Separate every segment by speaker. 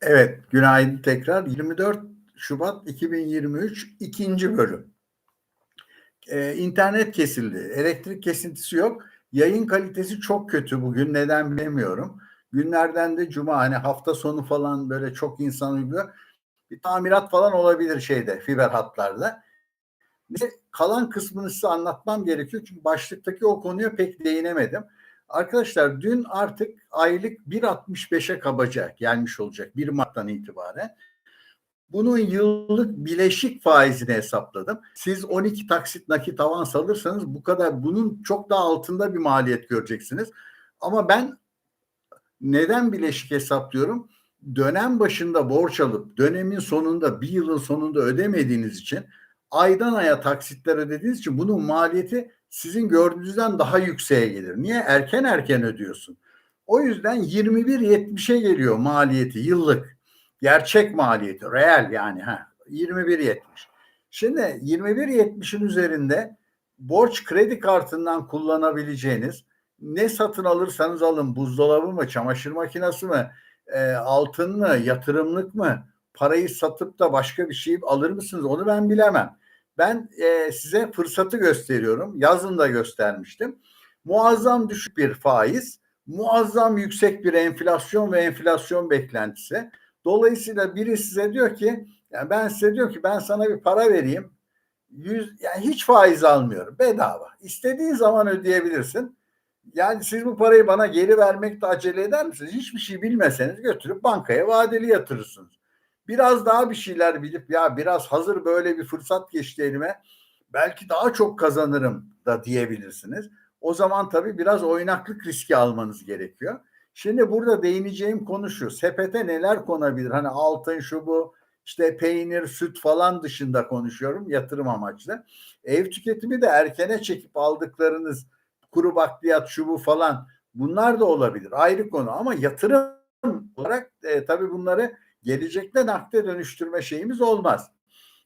Speaker 1: Evet, günaydın tekrar. 24 Şubat 2023 ikinci bölüm. Ee, internet kesildi. Elektrik kesintisi yok. Yayın kalitesi çok kötü bugün. Neden bilemiyorum. Günlerden de cuma hani hafta sonu falan böyle çok insan uyguluyor. Bir tamirat falan olabilir şeyde fiber hatlarda. Neyse, kalan kısmını size anlatmam gerekiyor. Çünkü başlıktaki o konuya pek değinemedim. Arkadaşlar dün artık aylık 1.65'e kabaca gelmiş olacak 1 Mart'tan itibaren. Bunun yıllık bileşik faizini hesapladım. Siz 12 taksit nakit avans alırsanız bu kadar bunun çok daha altında bir maliyet göreceksiniz. Ama ben neden bileşik hesaplıyorum? Dönem başında borç alıp dönemin sonunda bir yılın sonunda ödemediğiniz için aydan aya taksitler ödediğiniz için bunun maliyeti sizin gördüğünüzden daha yükseğe gelir. Niye? Erken erken ödüyorsun. O yüzden 21.70'e geliyor maliyeti yıllık. Gerçek maliyeti, reel yani ha 21.70. Şimdi 21.70'in üzerinde borç kredi kartından kullanabileceğiniz ne satın alırsanız alın buzdolabı mı, çamaşır makinesi mi, e, altın mı, yatırımlık mı, parayı satıp da başka bir şey alır mısınız onu ben bilemem. Ben e, size fırsatı gösteriyorum. Yazın da göstermiştim. Muazzam düşük bir faiz, muazzam yüksek bir enflasyon ve enflasyon beklentisi. Dolayısıyla biri size diyor ki yani ben size diyor ki ben sana bir para vereyim. Yüz, yani hiç faiz almıyorum. Bedava. İstediğin zaman ödeyebilirsin. Yani siz bu parayı bana geri vermekte acele eder misiniz? Hiçbir şey bilmeseniz götürüp bankaya vadeli yatırırsınız. Biraz daha bir şeyler bilip ya biraz hazır böyle bir fırsat geçti elime belki daha çok kazanırım da diyebilirsiniz. O zaman tabii biraz oynaklık riski almanız gerekiyor. Şimdi burada değineceğim konu şu. Sepete neler konabilir? Hani altın şu bu işte peynir, süt falan dışında konuşuyorum yatırım amaçlı. Ev tüketimi de erkene çekip aldıklarınız kuru bakliyat şu bu falan bunlar da olabilir. Ayrı konu ama yatırım olarak e, tabii bunları gelecekte nakde dönüştürme şeyimiz olmaz.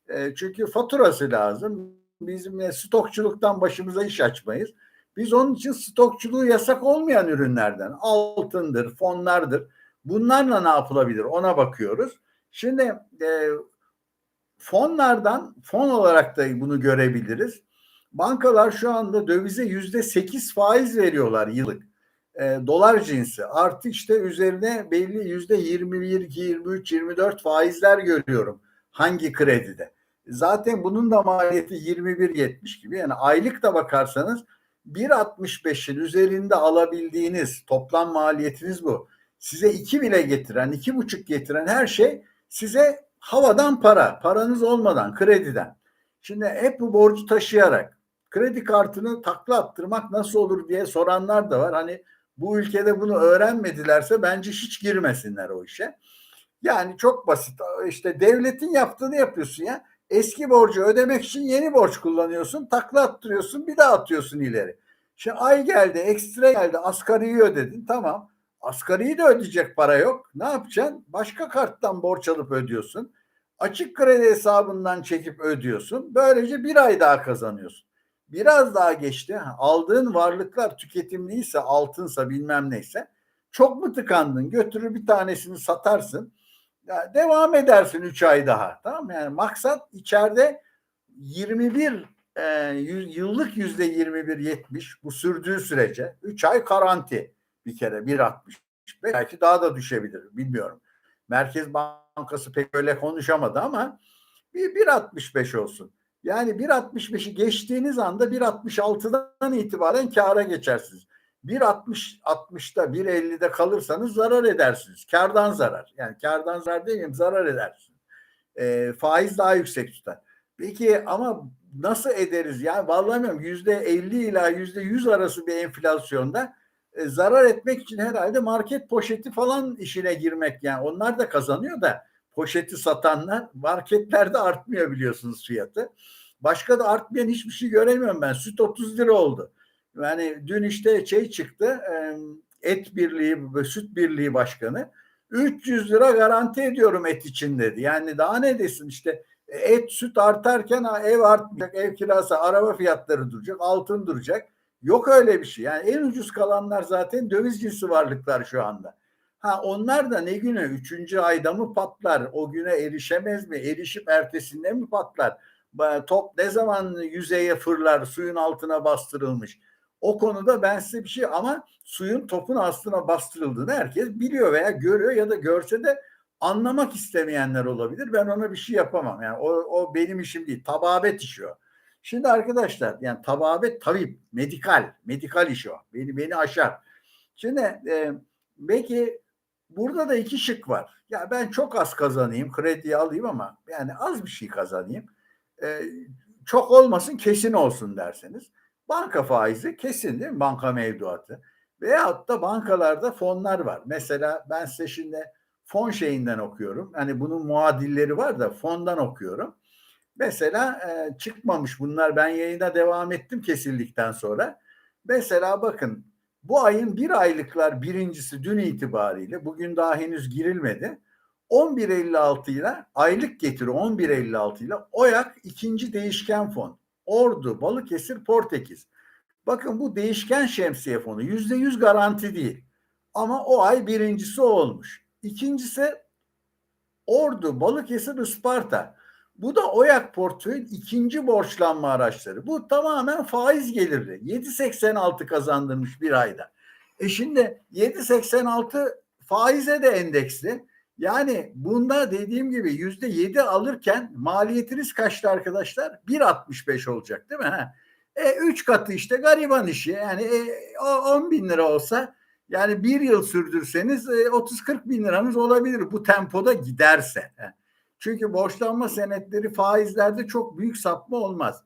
Speaker 1: E, çünkü faturası lazım. Bizim stokçuluktan başımıza iş açmayız. Biz onun için stokçuluğu yasak olmayan ürünlerden altındır, fonlardır. Bunlarla ne yapılabilir ona bakıyoruz. Şimdi e, fonlardan fon olarak da bunu görebiliriz. Bankalar şu anda dövize yüzde sekiz faiz veriyorlar yıllık. E, dolar cinsi artı işte üzerine belli yüzde yirmi bir, yirmi üç, yirmi dört faizler görüyorum hangi kredide. Zaten bunun da maliyeti 21.70 gibi. Yani aylık da bakarsanız 1.65'in üzerinde alabildiğiniz toplam maliyetiniz bu. Size 2 bile getiren, 2,5 getiren her şey size havadan para, paranız olmadan, krediden. Şimdi hep bu borcu taşıyarak kredi kartını takla attırmak nasıl olur diye soranlar da var. Hani bu ülkede bunu öğrenmedilerse bence hiç girmesinler o işe. Yani çok basit. İşte devletin yaptığını yapıyorsun ya. Eski borcu ödemek için yeni borç kullanıyorsun. Takla attırıyorsun bir daha atıyorsun ileri. Şimdi ay geldi ekstra geldi asgariyi ödedin tamam. Asgariyi de ödeyecek para yok. Ne yapacaksın? Başka karttan borç alıp ödüyorsun. Açık kredi hesabından çekip ödüyorsun. Böylece bir ay daha kazanıyorsun. Biraz daha geçti. Aldığın varlıklar tüketimliyse, altınsa bilmem neyse. Çok mu tıkandın? Götürür bir tanesini satarsın ya devam edersin 3 ay daha. Tamam mı? Yani maksat içeride 21 e, yıllık yüzde 21 70 bu sürdüğü sürece 3 ay garanti bir kere 1.60 belki daha da düşebilir bilmiyorum. Merkez Bankası pek öyle konuşamadı ama bir 1.65 olsun. Yani 1.65'i geçtiğiniz anda 1.66'dan itibaren kâra geçersiniz. 1.60 60'da 1.50'de kalırsanız zarar edersiniz. Kardan zarar. Yani kardan zarar demeyeyim zarar edersiniz. E, faiz daha yüksek tutar. Peki ama nasıl ederiz? Yani vallahi bilmiyorum yüzde 50 ila yüzde 100 arası bir enflasyonda e, zarar etmek için herhalde market poşeti falan işine girmek yani onlar da kazanıyor da poşeti satanlar marketlerde artmıyor biliyorsunuz fiyatı. Başka da artmayan hiçbir şey göremiyorum ben. Süt 30 lira oldu. Yani dün işte şey çıktı et birliği ve süt birliği başkanı 300 lira garanti ediyorum et için dedi. Yani daha ne desin işte et süt artarken ev artacak, ev kirası, araba fiyatları duracak, altın duracak. Yok öyle bir şey. Yani en ucuz kalanlar zaten döviz cinsi varlıklar şu anda. Ha onlar da ne güne? Üçüncü ayda mı patlar? O güne erişemez mi? Erişip ertesinde mi patlar? Top ne zaman yüzeye fırlar? Suyun altına bastırılmış. O konuda ben size bir şey ama suyun topun aslına bastırıldığını herkes biliyor veya görüyor ya da görse de anlamak istemeyenler olabilir. Ben ona bir şey yapamam. Yani o, o benim işim değil. Tababet işi o. Şimdi arkadaşlar yani tababet tabip, medikal, medikal işi o. Beni, beni aşar. Şimdi e, belki burada da iki şık var. Ya ben çok az kazanayım, krediyi alayım ama yani az bir şey kazanayım. E, çok olmasın, kesin olsun derseniz. Banka faizi kesin değil mi? Banka mevduatı. Veyahut da bankalarda fonlar var. Mesela ben size şimdi fon şeyinden okuyorum. Hani bunun muadilleri var da fondan okuyorum. Mesela e, çıkmamış bunlar. Ben yayına devam ettim kesildikten sonra. Mesela bakın bu ayın bir aylıklar birincisi dün itibariyle bugün daha henüz girilmedi. 11.56 ile aylık getiri 11.56 ile OYAK ikinci değişken fon. Ordu, Balıkesir, Portekiz. Bakın bu değişken şemsiye fonu yüzde yüz garanti değil. Ama o ay birincisi olmuş. İkincisi Ordu, Balıkesir, Isparta. Bu da OYAK portföyün ikinci borçlanma araçları. Bu tamamen faiz gelirli. 7.86 kazandırmış bir ayda. E şimdi 7.86 faize de endeksli. Yani bunda dediğim gibi yüzde yedi alırken maliyetiniz kaçtı arkadaşlar? 1.65 olacak değil mi? Ha? E, üç katı işte gariban işi. Yani e, 10 bin lira olsa yani bir yıl sürdürseniz e, 30-40 bin liranız olabilir bu tempoda giderse. Çünkü borçlanma senetleri faizlerde çok büyük sapma olmaz.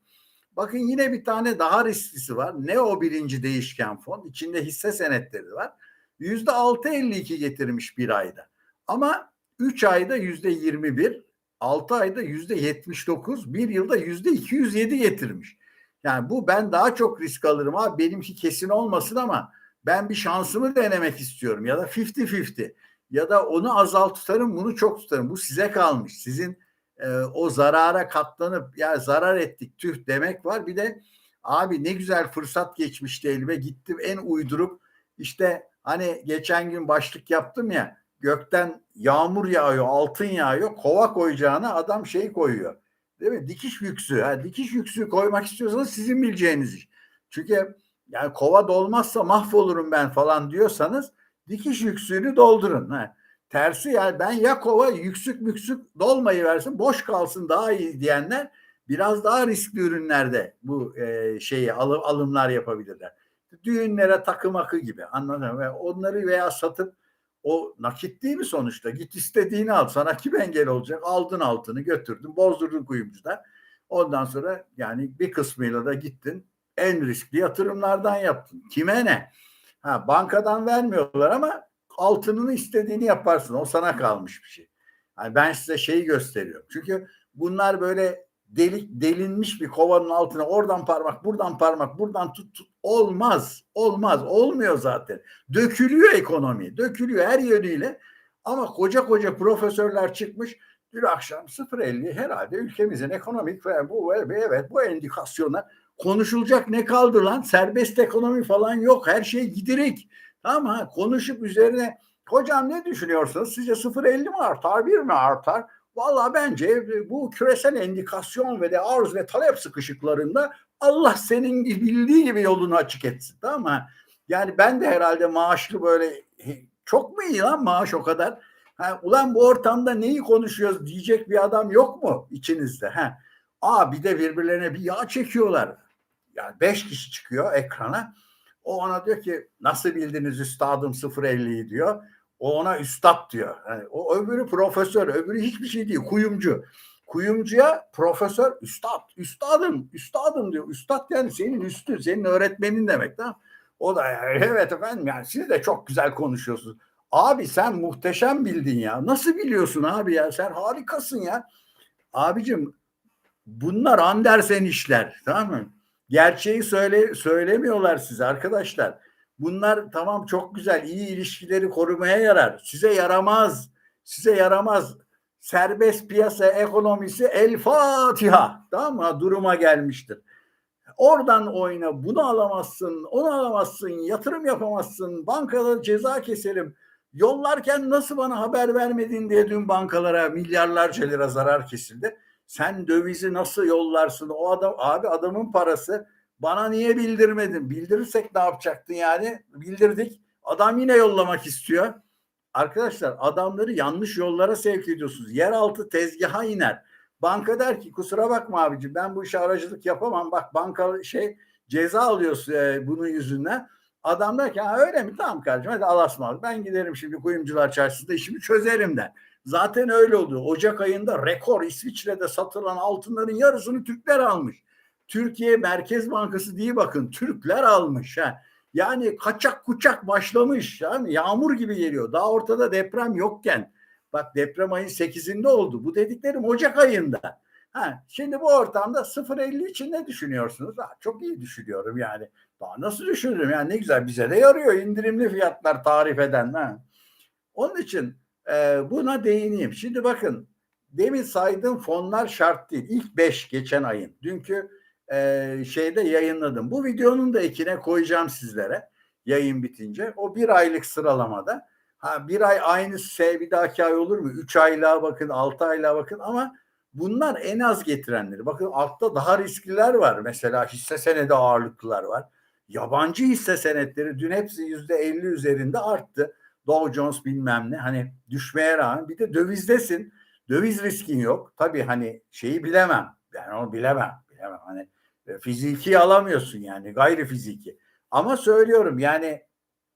Speaker 1: Bakın yine bir tane daha risklisi var. Ne o birinci değişken fon? İçinde hisse senetleri var. Yüzde altı elli iki getirmiş bir ayda. Ama üç ayda yüzde yirmi bir, altı ayda yüzde yetmiş dokuz, bir yılda yüzde iki yüz yedi getirmiş. Yani bu ben daha çok risk alırım abi. Benimki kesin olmasın ama ben bir şansımı denemek istiyorum ya da 50-50 ya da onu azalt tutarım bunu çok tutarım. Bu size kalmış. Sizin e, o zarara katlanıp ya zarar ettik tüh demek var. Bir de abi ne güzel fırsat geçmişti elime gittim en uydurup işte hani geçen gün başlık yaptım ya gökten yağmur yağıyor altın yağıyor kova koyacağına adam şey koyuyor. Değil mi? Dikiş yüksü. Ha, dikiş yüksü koymak istiyorsanız sizin bileceğiniz iş. Çünkü yani kova dolmazsa mahvolurum ben falan diyorsanız dikiş yüksüğünü doldurun. Ha. Tersi yani ben ya kova yüksük müksük dolmayı versin boş kalsın daha iyi diyenler biraz daha riskli ürünlerde bu e, şeyi alım, alımlar yapabilirler. Düğünlere takım akı gibi anladın mı? Onları veya satıp o nakit değil mi sonuçta? Git istediğini al. Sana kim engel olacak? Aldın altını götürdün bozdurdun kuyumcuda. Ondan sonra yani bir kısmıyla da gittin en riskli yatırımlardan yaptın. Kime ne? Ha, bankadan vermiyorlar ama altınını istediğini yaparsın. O sana kalmış bir şey. Yani ben size şeyi gösteriyorum. Çünkü bunlar böyle delik delinmiş bir kovanın altına oradan parmak buradan parmak buradan tut, tut olmaz olmaz olmuyor zaten dökülüyor ekonomi dökülüyor her yönüyle ama koca koca profesörler çıkmış dün akşam 0.50 herhalde ülkemizin ekonomik ve bu ve evet bu endikasyonlar konuşulacak ne kaldı lan? Serbest ekonomi falan yok. Her şey gidirik. Ama konuşup üzerine hocam ne düşünüyorsunuz? Sizce 0.50 mi artar, bir mi artar? Valla bence bu küresel endikasyon ve de arz ve talep sıkışıklarında Allah senin bildiği gibi yolunu açık etsin. Tamam mı? Yani ben de herhalde maaşlı böyle çok mu iyi lan maaş o kadar? Ha, ulan bu ortamda neyi konuşuyoruz diyecek bir adam yok mu içinizde? Ha. Aa bir de birbirlerine bir yağ çekiyorlar yani beş kişi çıkıyor ekrana. O ona diyor ki nasıl bildiniz üstadım 0.50'yi diyor. O ona üstad diyor. Yani o öbürü profesör, öbürü hiçbir şey değil, kuyumcu. Kuyumcuya profesör, üstad, üstadım, üstadım diyor. Üstad yani senin üstün, senin öğretmenin demek. Tamam? O da yani, evet efendim yani siz de çok güzel konuşuyorsunuz. Abi sen muhteşem bildin ya. Nasıl biliyorsun abi ya? Sen harikasın ya. Abicim bunlar Andersen işler. Tamam mı? Gerçeği söyle söylemiyorlar size arkadaşlar. Bunlar tamam çok güzel, iyi ilişkileri korumaya yarar. Size yaramaz. Size yaramaz. Serbest piyasa ekonomisi el Fatiha. Tamam mı? Duruma gelmiştir. Oradan oyna, bunu alamazsın, onu alamazsın, yatırım yapamazsın, bankada ceza keselim. Yollarken nasıl bana haber vermedin diye dün bankalara milyarlarca lira zarar kesildi. Sen dövizi nasıl yollarsın? O adam abi adamın parası bana niye bildirmedin? Bildirirsek ne yapacaktın yani? Bildirdik. Adam yine yollamak istiyor. Arkadaşlar adamları yanlış yollara sevk ediyorsunuz. Yeraltı tezgaha iner. Banka der ki kusura bakma abicim ben bu işe aracılık yapamam. Bak banka şey ceza alıyorsun e, bunun yüzünden. Adam der ki ha, öyle mi? Tamam kardeşim hadi Allah'a Ben giderim şimdi kuyumcular çarşısında işimi çözerim der. Zaten öyle oldu. Ocak ayında rekor İsviçre'de satılan altınların yarısını Türkler almış. Türkiye Merkez Bankası diye bakın Türkler almış. Ha. Yani kaçak kuçak başlamış. Yani yağmur gibi geliyor. Daha ortada deprem yokken. Bak deprem ayın 8'inde oldu. Bu dediklerim Ocak ayında. Ha, şimdi bu ortamda 0.50 için ne düşünüyorsunuz? Ha, çok iyi düşünüyorum yani. Daha nasıl düşünürüm? Yani ne güzel bize de yarıyor indirimli fiyatlar tarif eden. Ha. Onun için e, buna değineyim. Şimdi bakın demin saydığım fonlar şart değil. İlk 5 geçen ayın. Dünkü e, şeyde yayınladım. Bu videonun da ekine koyacağım sizlere yayın bitince. O bir aylık sıralamada. Ha bir ay aynı S bir dahaki ay olur mu? Üç aylığa bakın, altı aylığa bakın ama bunlar en az getirenleri. Bakın altta daha riskliler var. Mesela hisse senedi ağırlıklılar var. Yabancı hisse senetleri dün hepsi yüzde elli üzerinde arttı. Dow Jones bilmem ne hani düşmeye rağmen bir de dövizdesin. Döviz riskin yok. Tabii hani şeyi bilemem. Yani onu bilemem. Bilemem. Hani e, fiziki alamıyorsun yani gayri fiziki. Ama söylüyorum yani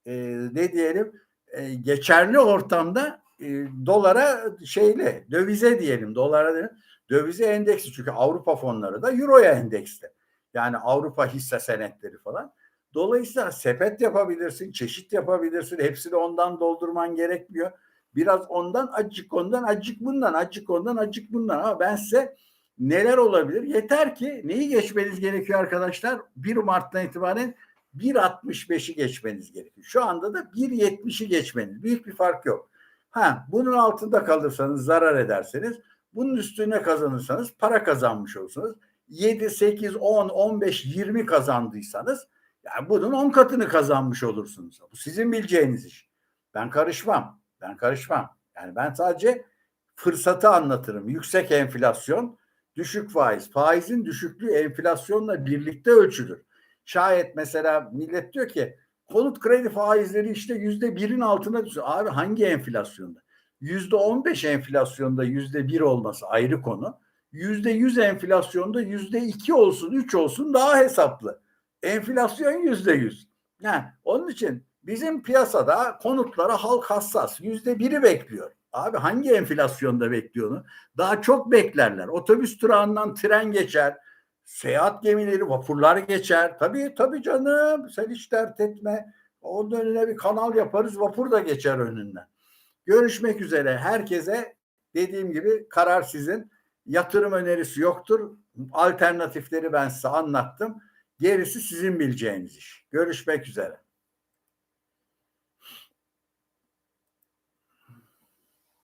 Speaker 1: e, ne diyelim e, geçerli ortamda e, dolara şeyle dövize diyelim dolara diyelim, dövize endeksi çünkü Avrupa fonları da euroya endekste. Yani Avrupa hisse senetleri falan. Dolayısıyla sepet yapabilirsin, çeşit yapabilirsin. Hepsini ondan doldurman gerekmiyor. Biraz ondan, acık ondan, acık bundan, acık ondan, acık bundan. Ama ben size neler olabilir? Yeter ki neyi geçmeniz gerekiyor arkadaşlar? 1 Mart'tan itibaren 1.65'i geçmeniz gerekiyor. Şu anda da 1.70'i geçmeniz. Büyük bir fark yok. Ha, bunun altında kalırsanız zarar ederseniz, bunun üstüne kazanırsanız para kazanmış olursunuz. 7, 8, 10, 15, 20 kazandıysanız yani bunun 10 katını kazanmış olursunuz. Bu sizin bileceğiniz iş. Ben karışmam. Ben karışmam. Yani ben sadece fırsatı anlatırım. Yüksek enflasyon, düşük faiz. Faizin düşüklüğü enflasyonla birlikte ölçülür. Şayet mesela millet diyor ki konut kredi faizleri işte yüzde birin altına düşüyor. Abi hangi enflasyonda? Yüzde on beş enflasyonda yüzde bir olması ayrı konu. Yüzde yüz enflasyonda yüzde iki olsun, üç olsun daha hesaplı. Enflasyon yüzde yüz. Onun için bizim piyasada konutlara halk hassas. Yüzde biri bekliyor. Abi hangi enflasyonda bekliyor onu? Daha çok beklerler. Otobüs durağından tren geçer seyahat gemileri, vapurlar geçer. Tabii tabii canım sen hiç dert etme. Onun önüne bir kanal yaparız vapur da geçer önünden. Görüşmek üzere herkese dediğim gibi karar sizin. Yatırım önerisi yoktur. Alternatifleri ben size anlattım. Gerisi sizin bileceğiniz iş. Görüşmek üzere.